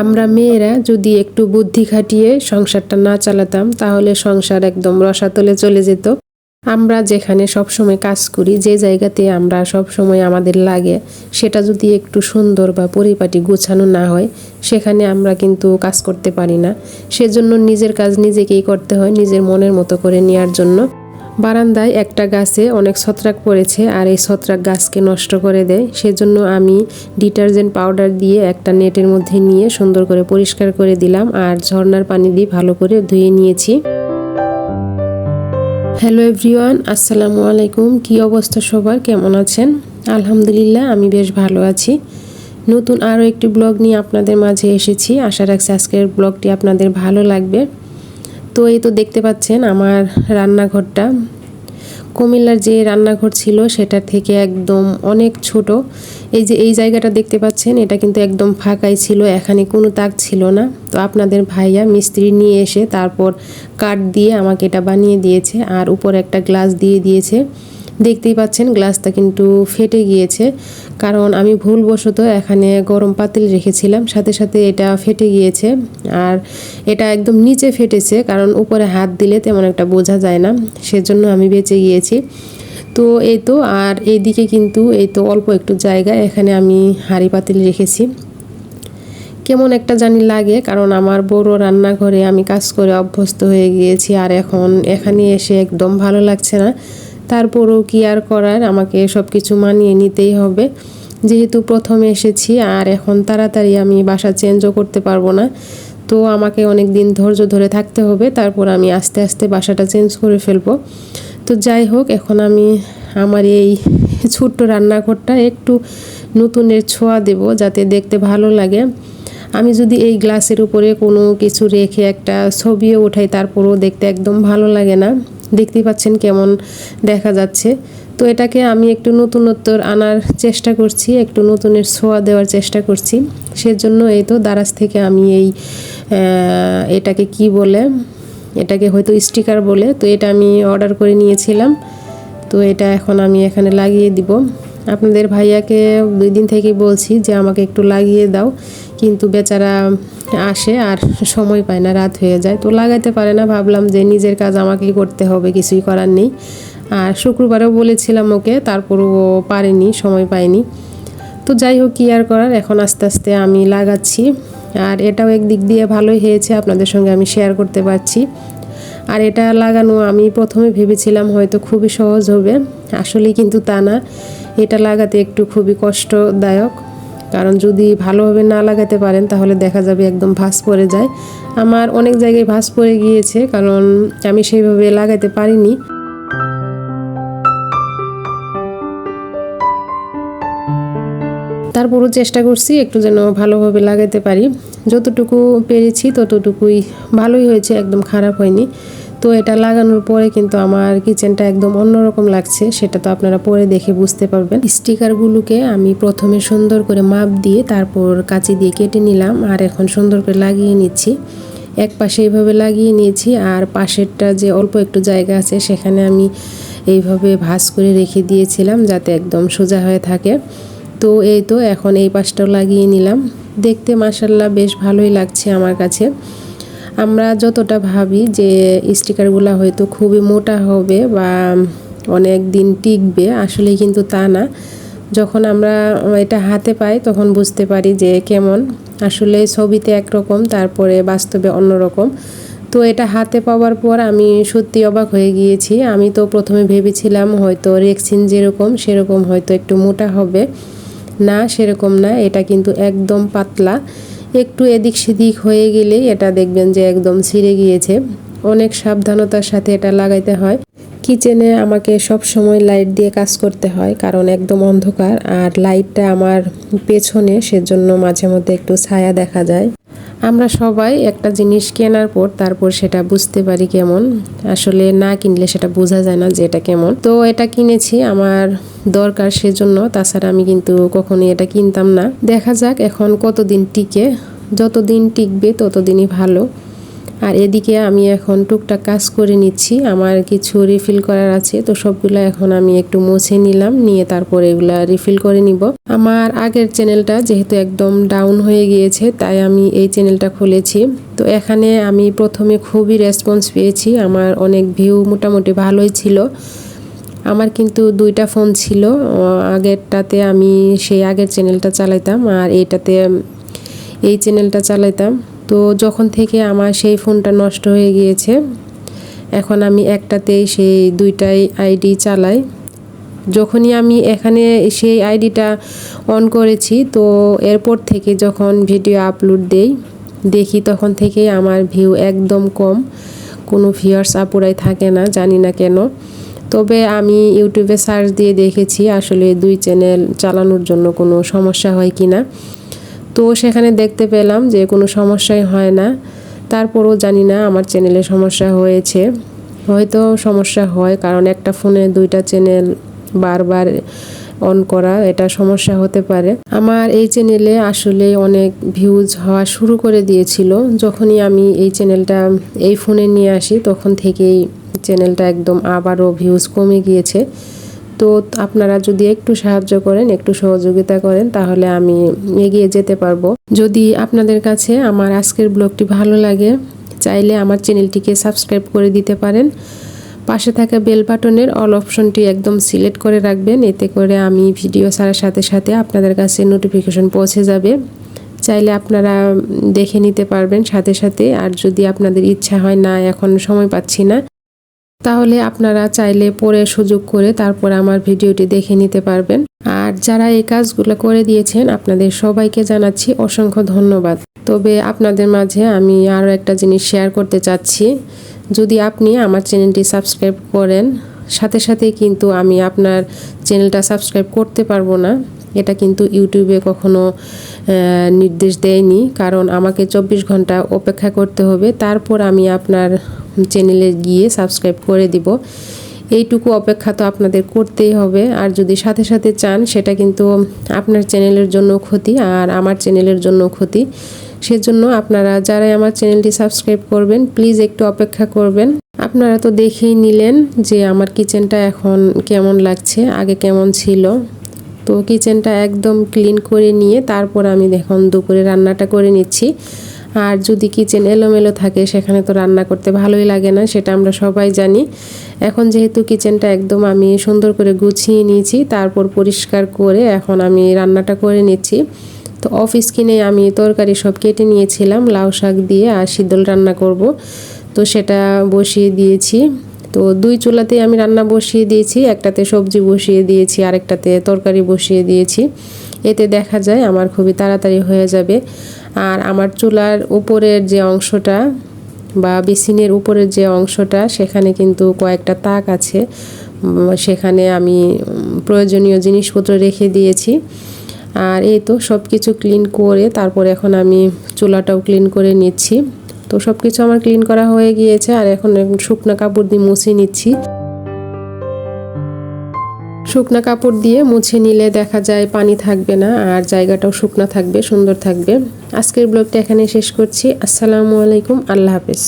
আমরা মেয়েরা যদি একটু বুদ্ধি খাটিয়ে সংসারটা না চালাতাম, তাহলে সংসার একদম রসাতলে চলে যেত। আমরা যেখানে সবসময় কাজ করি, যে জায়গাতে আমরা সবসময় আমাদের লাগে, সেটা যদি একটু সুন্দর বা পরিপাটি গোছানো না হয়, সেখানে আমরা কিন্তু কাজ করতে পারি না। সেজন্য নিজের কাজ নিজেকেই করতে হয়, নিজের মনের মতো করে নেওয়ার জন্য। বারান্দায় একটা গাছে অনেক ছত্রাক পড়েছে আর এই ছত্রাক গাছকে নষ্ট করে দেয়। সেজন্য আমি ডিটারজেন্ট পাউডার দিয়ে একটা নেটের মধ্যে নিয়ে সুন্দর করে পরিষ্কার করে দিলাম আর ঝর্ণার পানি দিয়ে ভালো করে ধুয়ে নিয়েছি। হ্যালো এভরিওয়ান, আসসালামু আলাইকুম। কি অবস্থা সবার? কেমন আছেন? আলহামদুলিল্লাহ, আমি বেশ ভালো আছি। নতুন আরও একটি ব্লগ নিয়ে আপনাদের মাঝে এসেছি। আশা রাখছি আজকের ব্লগটি আপনাদের ভালো লাগবে। তো এই তো দেখতে পাচ্ছেন আমার রান্নাঘরটা। কুমিল্লার যে রান্নাঘর ছিল সেটা থেকে একদম অনেক ছোট। এই যে এই জায়গাটা দেখতে পাচ্ছেন, এটা কিন্তু একদম ফাঁকাই ছিল, এখানে কোনো তাক ছিল না। তো আপনাদের ভাইয়া মিস্ত্রি নিয়ে এসে তারপর কাঠ দিয়ে আমাকে এটা বানিয়ে দিয়েছে আর উপর একটা গ্লাস দিয়ে দিয়েছে। দেখতেই পাচ্ছেন, গ্লাসটা কিন্তু ফেটে গিয়েছে। কারণ আমি ভুলবশত এখানে গরম পাতিল রেখেছিলাম, সাথে সাথে এটা ফেটে গিয়েছে। আর এটা একদম নিচে ফেটেছে, কারণ উপরে হাত দিলে তেমন একটা বোঝা যায় না, সেজন্য আমি বেঁচে গিয়েছি। তো এই তো, আর এইদিকে কিন্তু এই তো অল্প একটু জায়গা, এখানে আমি হাঁড়ি পাতিল রেখেছি। কেমন একটা জানি লাগে, কারণ আমার বড় রান্নাঘরে আমি কাজ করে অভ্যস্ত হয়ে গিয়েছি, আর এখন এখানে এসে একদম ভালো লাগছে না। তারপরেও কি আর করার? আমাকে সব কিছু মানিয়ে নিতেই হবে। যেহেতু প্রথমে এসেছি, আর এখন তাড়াতাড়ি আমি বাসা চেঞ্জও করতে পারব না। তো আমাকে অনেক দিন ধৈর্য ধরে থাকতে হবে, তারপর আমি আস্তে আস্তে বাসাটা চেঞ্জ করে ফেলব। তো যাই হোক, এখন আমি আমার এই ছোট্ট রান্নাঘরটা একটু নতুনের ছোঁয়া দেব, যাতে দেখতে ভালো লাগে। আমি যদি এই গ্লাসের উপরে কোনো কিছু রেখে একটা ছবিও উঠাই, তারপরেও দেখতে একদম ভালো লাগে না। দেখতেই পাচ্ছেন কেমন দেখা যাচ্ছে। তো এটাকে আমি একটু নতুনত্বর আনার চেষ্টা করছি, একটু নতুনের ছোঁয়া দেওয়ার চেষ্টা করছি। সেজন্য এই তো দারাজ থেকে আমি এই এটাকে কি বলে, এটাকে হয়তো স্টিকার বলে, তো এটা আমি অর্ডার করে নিয়েছিলাম। তো এটা এখন আমি এখানে লাগিয়ে দিব। আপনাদের ভাইয়াকে দুই দিন থেকেই বলছি যে আমাকে একটু লাগিয়ে দাও, কিন্তু বেচারা আসে আর সময় পায় না, রাত হয়ে যায়। তো লাগাইতে পারে না, ভাবলাম যে নিজের কাজ আমাকেই করতে হবে, কিছুই করার নেই। আর শুক্রবারেও বলেছিলাম ওকে, তারপরও ও পারেনি, সময় পায়নি। তো যাই হোক, কী আর করার, এখন আস্তে আস্তে আমি লাগাচ্ছি। আর এটাও একদিক দিয়ে ভালোই হয়েছে, আপনাদের সঙ্গে আমি শেয়ার করতে পারছি। আর এটা লাগানো আমি প্রথমে ভেবেছিলাম হয়তো খুবই সহজ হবে। আসলে কিন্তু তা না। এটা লাগাতে একটু খুবই কষ্টদায়ক। কারণ যদি ভালোভাবে না লাগাতে পারেন, তাহলে দেখা যাবে একদম ভাস পড়ে যায়। আমার অনেক জায়গায় ভাস পড়ে গিয়েছে, কারণ আমি সেইভাবে লাগাতে পারিনি। তারপরও চেষ্টা করছি একটু যেন ভালোভাবে লাগাতে পারি। যতটুকু পেরেছি ততটুকুই ভালোই হয়েছে, একদম খারাপ হয়নি। তো এটা লাগানোর পরে কিন্তু আমার কিচেনটা একদম অন্যরকম লাগছে, সেটা তো আপনারা পরে দেখে বুঝতে পারবেন। স্টিকারগুলোকে আমি প্রথমে সুন্দর করে মাপ দিয়ে তারপর কাঁচি দিয়ে কেটে নিলাম আর এখন সুন্দর করে লাগিয়ে নিচ্ছি। এক পাশে এইভাবে লাগিয়ে নিয়েছি আর পাশেরটা যে অল্প একটু জায়গা আছে সেখানে আমি এইভাবে ভাস করে রেখে দিয়েছিলাম যাতে একদম সোজা হয়ে থাকে। তো এই তো এখন এই পাশটাও লাগিয়ে নিলাম। দেখতে মাসাল্লাহ বেশ ভালোই লাগছে আমার কাছে। আমরা যতটা ভাবি যে স্টিকারগুলো হয়তো খুবই মোটা হবে বা অনেক দিন টিকবে আসলে কিন্তু তা না। যখন আমরা এটা হাতে পাই তখন বুঝতে পারি যে কেমন। আসলে ছবিতে একরকম, তারপরে বাস্তবে অন্যরকম। তো এটা হাতে পাওয়ার পর আমি সত্যি অবাক হয়ে গিয়েছি। আমি তো প্রথমে ভেবেছিলাম হয়তো রেক্সিন যেরকম, সেরকম হয়তো একটু মোটা হবে। না, সেরকম না, এটা কিন্তু একদম পাতলা। একটু এদিক সেদিক হয়ে গেলেই এটা দেখবেন যে একদম ছিঁড়ে গিয়েছে। অনেক সাবধানতার সাথে এটা লাগাইতে হয়। কিচেনে আমাকে সব সময় লাইট দিয়ে কাজ করতে হয়, কারণ একদম অন্ধকার, আর লাইটটা আমার পেছনে, সেজন্য মাঝে মধ্যে একটু ছায়া দেখা যায়। আমরা সবাই একটা জিনিস কেনার পর তারপর সেটা বুঝতে পারি কেমন। আসলে না কিনলে সেটা বোঝা যায় না যে এটা কেমন। তো এটা কিনেছি, আমার দরকার সেজন্য। তাছাড়া আমি কিন্তু কখনোই এটা কিনতাম না। দেখা যাক এখন কতদিন টিকে। যতদিন টিকবে ততদিনই ভালো। আর এদিকে আমি এখন টুকটাক কাজ করে নিচ্ছি। আমার কিছু রিফিল করার আছে, তো সবগুলো এখন আমি একটু মুছে নিলাম, নিয়ে তারপরে এগুলা রিফিল করে নিব। আমার আগের চ্যানেলটা যেহেতু একদম ডাউন হয়ে গিয়েছে, তাই আমি এই চ্যানেলটা খুলেছি। তো এখানে আমি প্রথমে খুবই রেসপন্স পেয়েছি, আমার অনেক ভিউ মোটামুটি ভালোই ছিল। আমার কিন্তু দুইটা ফোন ছিল, আগেরটাতে আমি সেই আগের চ্যানেলটা চালাইতাম, আর এইটাতে, এই চ্যানেলটা চালাইতাম। তো যখন থেকে আমার সেই ফোনটা নষ্ট হয়ে গিয়েছে, এখন আমি একটাতেই সেই দুইটাই আইডি চালাই। যখনই আমি এখানে সেই আইডিটা অন করেছি, তো এরপর থেকে যখন ভিডিও আপলোড দেই, দেখি তখন থেকেই আমার ভিউ একদম কম। কোনো ভিউয়ার্স আপুরাই থাকে না, জানি না কেন। তবে আমি ইউটিউবে সার্চ দিয়ে দেখেছি আসলে দুই চ্যানেল চালানোর জন্য কোনো সমস্যা হয় কি না তো সেখানে দেখতে পেলাম যে কোনো সমস্যাই হয় না। তারপরও জানি না আমার চ্যানেলে সমস্যা হয়েছে। হয়তো সমস্যা হয় কারণ একটা ফোনে দুইটা চ্যানেল বারবার অন করা এটা সমস্যা হতে পারে। আমার এই চ্যানেলে আসলে অনেক ভিউজ হওয়া শুরু করে দিয়েছিল। যখনই আমি এই চ্যানেলটা, এই ফোনে নিয়ে আসি তখন থেকেই চ্যানেলটা একদম আবারও ভিউজ কমে গিয়েছে। তো আপনারা যদি একটু সাহায্য করেন, একটু সহযোগিতা করেন, তাহলে আমি এগিয়ে যেতে পারব। যদি আপনাদের কাছে আমার আজকের ব্লগটি ভালো লাগে, চাইলে আমার চ্যানেলটিকে সাবস্ক্রাইব করে দিতে পারেন। পাশে থাকা বেল বাটনের অল অপশনটি একদম সিলেক্ট করে রাখবেন, এতে করে আমি ভিডিও ছাড়ার সাথে সাথে আপনাদের কাছে নোটিফিকেশন পৌঁছে যাবে। চাইলে আপনারা দেখে নিতে পারবেন সাথে সাথে, আর যদি আপনাদের ইচ্ছা হয়, না, এখন সময় পাচ্ছি না তাহলে আপনারা চাইলে পরে সুযোগ করে তারপর আমার ভিডিওটি দেখে নিতে পারবেন। আর যারা এই কাজগুলো করে দিয়েছেন, আপনাদের সবাইকে জানাচ্ছি অসংখ্য ধন্যবাদ। তবে আপনাদের মাঝে আমি আরও একটা জিনিস শেয়ার করতে চাচ্ছি। যদি আপনি আমার চ্যানেলটি সাবস্ক্রাইব করেন, সাথে সাথে কিন্তু আমি আপনার চ্যানেলটা সাবস্ক্রাইব করতে পারব না। এটা কিন্তু ইউটিউবে কখনো নির্দেশ দেয়নি। কারণ আমাকে চব্বিশ ঘণ্টা অপেক্ষা করতে হবে। তারপর আমি আপনার চ্যানেলে গিয়ে সাবস্ক্রাইব করে দিব। এইটুকু অপেক্ষা তো আপনাদের করতেই হবে। আর যদি সাথে সাথে চান, সেটা কিন্তু আপনার চ্যানেলের জন্য ক্ষতি আর আমার চ্যানেলের জন্য ক্ষতি। সেজন্য আপনারা যারাই আমার চ্যানেলটি সাবস্ক্রাইব করবেন প্লিজ একটু অপেক্ষা করবেন। আপনারা তো দেখেই নিলেন যে আমার কিচেনটা এখন কেমন লাগছে, আগে কেমন ছিল। তো কিচেনটা একদম ক্লিন করে নিয়ে তারপর আমি দেখুন দুপুরে রান্নাটা করে নিচ্ছি। আর যদি কিচেন এলোমেলো থাকে সেখানে তো রান্না করতে ভালোই লাগে না, সেটা আমরা সবাই জানি। এখন যেহেতু কিচেনটা একদম আমি সুন্দর করে গুছিয়ে নিয়েছি, তারপর পরিষ্কার করে এখন আমি রান্নাটা করে নিচ্ছি। তো অফিস কিনে আমি তরকারি সব কেটে নিয়েছিলাম, লাউ শাক দিয়ে আর শীতল রান্না করব। তো সেটা বসিয়ে দিয়েছি। তো দুই চুলাতে আমি রান্না বসিয়ে দিয়েছি, একটাতে সবজি বসিয়ে দিয়েছি, আরেকটাতে তরকারি বসিয়ে দিয়েছি। এতে দেখা যায় আমার খুবই তাড়াতাড়ি হয়ে যাবে। আর আমার চুলার উপরের যে অংশটা বা বেসিনের উপরের যে অংশটা, সেখানে কিন্তু কয়েকটা তাক আছে। সেখানে আমি প্রয়োজনীয় জিনিসপত্র রেখে দিয়েছি। আর এই তো সব কিছু ক্লিন করে তারপর এখন আমি চুলাটাও ক্লিন করে নিচ্ছি। তো সব কিছু আমার ক্লিন করা হয়ে গিয়েছে আর এখন শুকনো কাপড় দিয়ে মুছে নিচ্ছি। শুকনা কাপড় দিয়ে মুছে নিলে দেখা যায় পানি থাকবে না আর জায়গাটাও শুকনা থাকবে, সুন্দর থাকবে। আজকের ব্লগটা এখানে শেষ করছি। আসসালামু আলাইকুম, আল্লাহ হাফেজ।